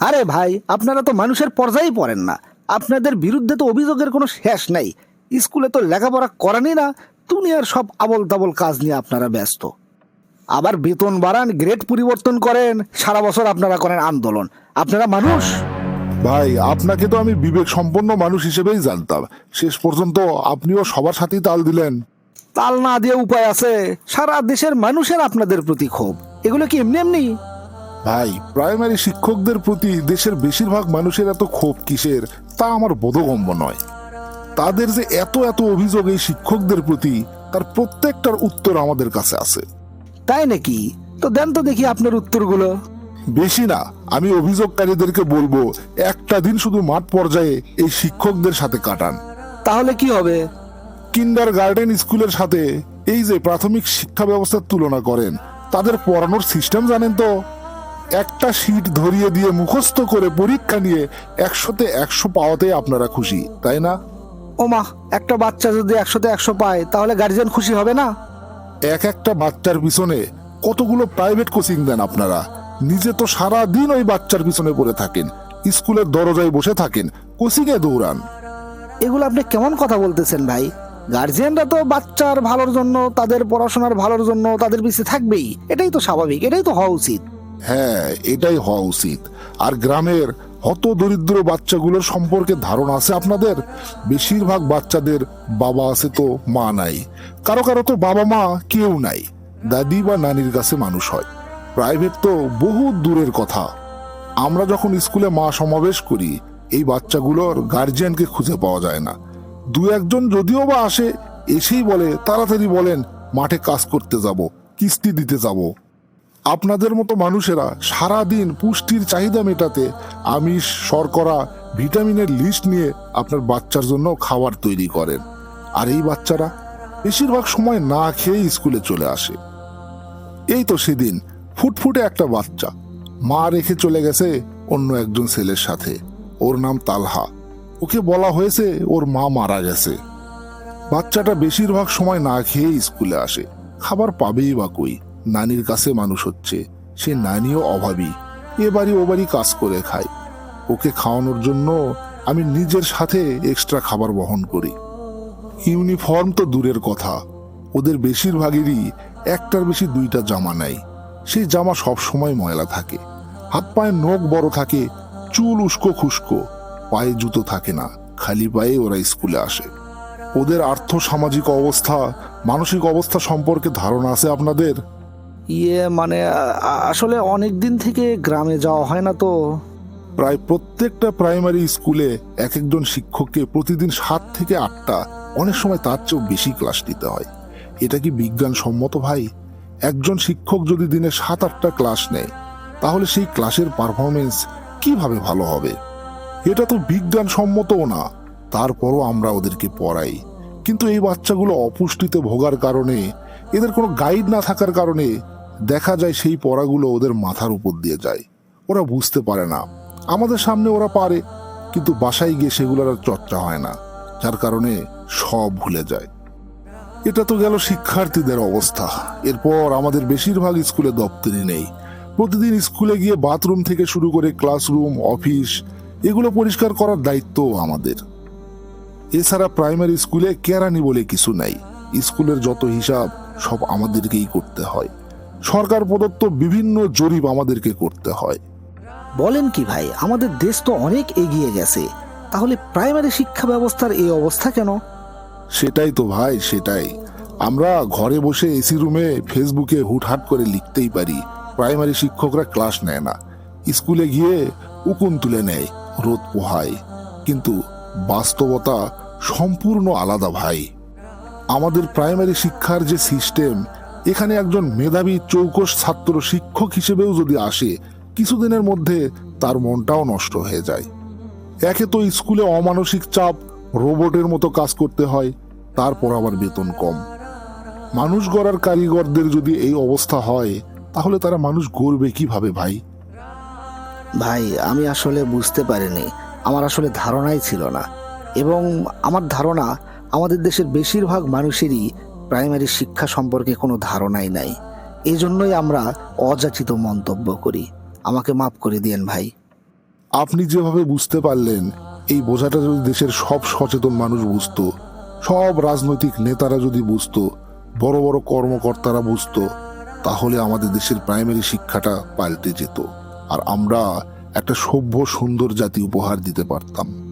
আরে ভাই আপনারা তো মানুষের পর্যায়েই পড়েন না। আপনাদের বিরুদ্ধে তো অভিযোগের কোনো শেষ নেই। স্কুলে তো লেখাপড়া করেনই না দুনিয়ার সব আবল তাবল কাজ নিয়ে আপনারা ব্যস্ত। আবার বেতন বাড়ান গ্রেড পরিবর্তন করেন সারা বছর আপনারা করেন আন্দোলন। আপনারা মানুষ? ভাই আপনাকে তো আমি বিবেক সম্পন্ন মানুষ হিসেবেই জানতাম। শেষ পর্যন্ত আপনিও সবার সাথেই তাল দিলেন। তাল না দিয়ে উপায় আছে। সারা দেশের মানুষের আপনাদের প্রতি ক্ষোভ। এগুলো কি এমনি এমনি? ভাই প্রাইমারি শিক্ষকদের প্রতি দেশের বেশিরভাগ মানুষের এত ক্ষোভ কিসের? তা আমার বোধগম্য নয়। তাদের যে এত এত অভিযোগ এই শিক্ষকদের প্রতি তার প্রত্যেকটার উত্তর আমাদের কাছে আছে। তাই নাকি? তো দেন তো দেখি আপনার উত্তরগুলো। বেশি না আমি অভিযোগকারীদেরকে বলব একটা দিন শুধু মাঠ পর্যায়ে এই শিক্ষকদের সাথে কাটান। তাহলে কি হবে? কিন্ডার গার্ডেন স্কুলের সাথে এই যে প্রাথমিক শিক্ষা ব্যবস্থার তুলনা করেন তাদের পড়ানোর সিস্টেম জানেন তো? একটা সিট ধরিয়ে দিয়ে মুখস্থ করে পরীক্ষা নিয়ে একশোতে একশো পাওয়াতে আপনারা খুশি তাই না? ওমা একটা বাচ্চা যদি একশোতে একশো পায় তাহলে গার্জিয়ান খুশি হবে না? এক একটা বাচ্চার পিছনে কতগুলো প্রাইভেট কোচিং দেন আপনারা? নিজে তো সারা দিন ওই বাচ্চার পিছনে পড়ে থাকেন স্কুলের দরজায় বসে থাকেন কোচিংয়ে দৌড়ান। এগুলো আপনি কেমন কথা বলতেছেন ভাই? গার্জিয়ানরা তো বাচ্চার ভালোর জন্য তাদের পড়াশোনার ভালোর জন্য তাদের পিছিয়ে থাকবেই এটাই তো স্বাভাবিক এটাই তো হওয়া উচিত। হ্যাঁ এটাই হওয়া উচিত। আর গ্রামের হত দরিদ্র বাচ্চাগুলোর সম্পর্কে ধারণা আছে আপনাদের? বেশিরভাগ বাচ্চাদের বাবা আছে তো মা নাই। কারও কারও তো বাবা মা কেউ নাই। দাদি বা নানির কাছে মানুষ হয়। প্রাইভেট তো বহু দূরের কথা। আমরা যখন স্কুলে মা সমাবেশ করি, এই বাচ্চাগুলোর গার্জিয়ানকে খুঁজে পাওয়া যায় না। দু একজন যদিও বা আসে, এসেই বলে, তাড়াতাড়ি বলেন, মাঠে কাজ করতে যাব, কিস্তি দিতে যাব। আপনাদের মতো মানুষেরা সারা দিন পুষ্টির চাহিদা মেটাতে আমিষ, শর্করা, ভিটামিনের লিস্ট নিয়ে আপনার বাচ্চার জন্য খাবার তৈরি করেন। আর এই বাচ্চারা বেশিরভাগ সময় না খেয়ে স্কুলে চলে আসে। এই তো সেদিন ফুটফুটে একটা বাচ্চা। মা রেখে চলে গেছে অন্য একজন ছেলের সাথে। ওর নাম তালহা। ওকে বলা হয়েছে ওর মা মারা গেছে। বাচ্চাটা বেশিরভাগ সময় না খেয়ে স্কুলে আসে। খাবার পাবেই বা কই। নানির কাছে মানুষ হচ্ছে। সে নানিও অভাবী। এ বাড়ি ও বাড়ি কাজ করে খায়। ওকে খাওয়ানোর জন্য আমি নিজের সাথে এক্সট্রা খাবার বহন করি। ইউনিফর্ম তো দূরের কথা। ওদের বেশিরভাগেরই একটার বেশি দুইটা জামা নাই সেই জামা সব সময় ময়লা থাকে। হাত পায়ে নখ বড় থাকে, চুল উস্কো খুস্কো, পায়ে জুতো থাকে না, খালি পায়ে ওরা স্কুলে আসে। ওদের আর্থ সামাজিক অবস্থা, মানসিক অবস্থা সম্পর্কে ধারণা আছে আপনাদের? ইয়ে মানে আসলে অনেক দিন থেকে গ্রামে যাওয়া হয় না তো। প্রায় প্রত্যেকটা প্রাইমারি স্কুলে এক একজন শিক্ষককে প্রতিদিন সাত থেকে আটটা, অনেক সময় তার চেয়েও বেশি ক্লাস নিতে হয়। এটা কি বিজ্ঞান সম্মত ভাই? একজন শিক্ষক যদি দিনে সাত আটটা ক্লাস নেয়, তাহলে সেই ক্লাসের পারফরমেন্স কীভাবে ভালো হবে? এটা তো বিজ্ঞান সম্মতও না, তারপরও আমরা ওদেরকে পড়াই। কিন্তু এই বাচ্চাগুলো অপুষ্টিতে ভোগার কারণে, এদের কোনো গাইড না থাকার কারণে দেখা যায় সেই পড়াগুলো ওদের মাথার উপর দিয়ে যায়। ওরা বুঝতে পারে না। আমাদের সামনে ওরা পারে, কিন্তু বাসায় গিয়ে সেগুলোর আর চর্চা হয় না, যার কারণে সব ভুলে যায়। এটা তো গেল শিক্ষার্থীদের অবস্থা। এরপর আমাদের বেশিরভাগ স্কুলে দপ্তরি নেই। প্রতিদিন স্কুলে গিয়ে বাথরুম থেকে শুরু করে ক্লাসরুম, অফিস, এগুলো পরিষ্কার করার দায়িত্ব আমাদের। এছাড়া প্রাইমারি স্কুলে কেরানি বলে কিছু নাই। স্কুলের যত হিসাব, সব আমাদেরকেই করতে হয়। সরকার প্রদত্ত বিভিন্ন জরিপ আমাদেরকে করতে হয়। বলেন কি ভাই আমাদের দেশ তো অনেক এগিয়ে গেছে। তাহলে প্রাইমারি শিক্ষা ব্যবস্থার এই অবস্থা কেন? সেটাই তো ভাই সেটাই। আমরা ঘরে বসে এসি রুমে ফেসবুকে হুটহাট করে লিখতেই পারি প্রাইমারি শিক্ষকরা ক্লাস নেয় না। স্কুলে গিয়ে উকুন তুলে নেয় রোদ পোহায়। কিন্তু বাস্তবতা সম্পূর্ণ আলাদা ভাই। আমাদের প্রাইমারি শিক্ষার যে সিস্টেম এখানে একজন মেধাবী চৌকস ছাত্র শিক্ষক হিসেবেও যদি আসে, কিছুদিনের মধ্যে তার মনটাও নষ্ট হয়ে যায়। একে তো স্কুলে অমানসিক চাপ, রোবটের মতো কাজ করতে হয়, তারপর আবার বেতন কম। মানুষ গড়ার কারিগরদের যদি এই অবস্থা হয়, তাহলে তারা মানুষ গড়বে কীভাবে ভাই? ভাই, আমি আসলে বুঝতে পারিনি। আমার আসলে ধারণাই ছিল না। এবং আমার ধারণা, আমাদের দেশের বেশিরভাগ মানুষেরই প্রাইমারি শিক্ষা সম্পর্কে কোনো ধারণাই নাই। এই জন্যই আমরা অযাচিত মন্তব্য করি। আমাকে মাফ করে দিয়েন ভাই। আপনি যেভাবে বুঝতে পারলেন, এই বোঝাটা যদি দেশের সব সচেতন মানুষ বুঝতো, সব রাজনৈতিক নেতারা যদি বুঝত, বড় বড় কর্মকর্তারা বুঝত, তাহলে আমাদের দেশের প্রাইমারি শিক্ষাটা পাল্টে যেত। আর আমরা একটা সভ্য, সুন্দর জাতি উপহার দিতে পারতাম।